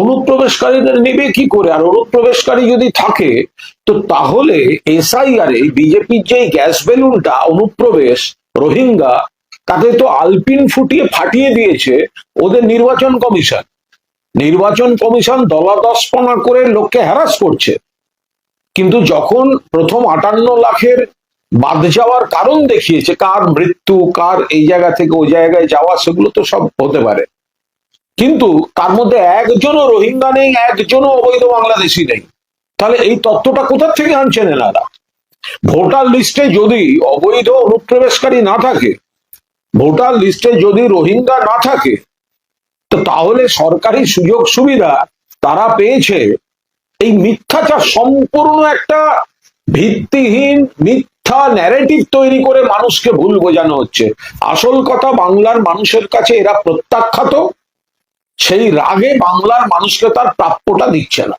অনুপ্রবেশকারীদের নেবে কি করে? আর অনুপ্রবেশকারী যদি থাকে, তো তাহলে এসআইআর এ বিজেপির যে গ্যাস বেলুনটা অনুপ্রবেশ রোহিঙ্গা, তাতে তো আলপিন ফুটিয়ে ফাটিয়ে দিয়েছে ওদের নির্বাচন কমিশন। নির্বাচন কমিশন দলাদস্পনা করে লোককে হ্যারাস করছে। কিন্তু যখন প্রথম আটান্ন লাখের বাদ যাওয়ার কারণ দেখিয়েছে, কার মৃত্যু, কার এই জায়গা থেকে ওই জায়গায় যাওয়া, সেগুলো তো সব হতে পারে। কিন্তু তার মধ্যে একজনও রোহিঙ্গা নেই, একজনও অবৈধ বাংলাদেশি নেই। তাহলে এই তথ্যটা কোথার থেকে আনছেন এনারা? ভোটার লিস্টে যদি অবৈধ অনুপ্রবেশকারী না থাকে, ভোটার লিস্টে যদি রোহিঙ্গা না থাকে, তো তাহলে সরকারি সুযোগ সুবিধা তারা পেয়েছে। এই মিথ্যাচার সম্পূর্ণ একটা ভিত্তিহীন মিথ্যা ন্যারেটিভ তৈরি করে মানুষকে ভুল বোঝানো হচ্ছে। আসল কথা বাংলার মানুষের কাছে এরা প্রত্যাখ্যাত। সেই রাগে বাংলার মানুষকে তার প্রাপ্যটা দিচ্ছে না।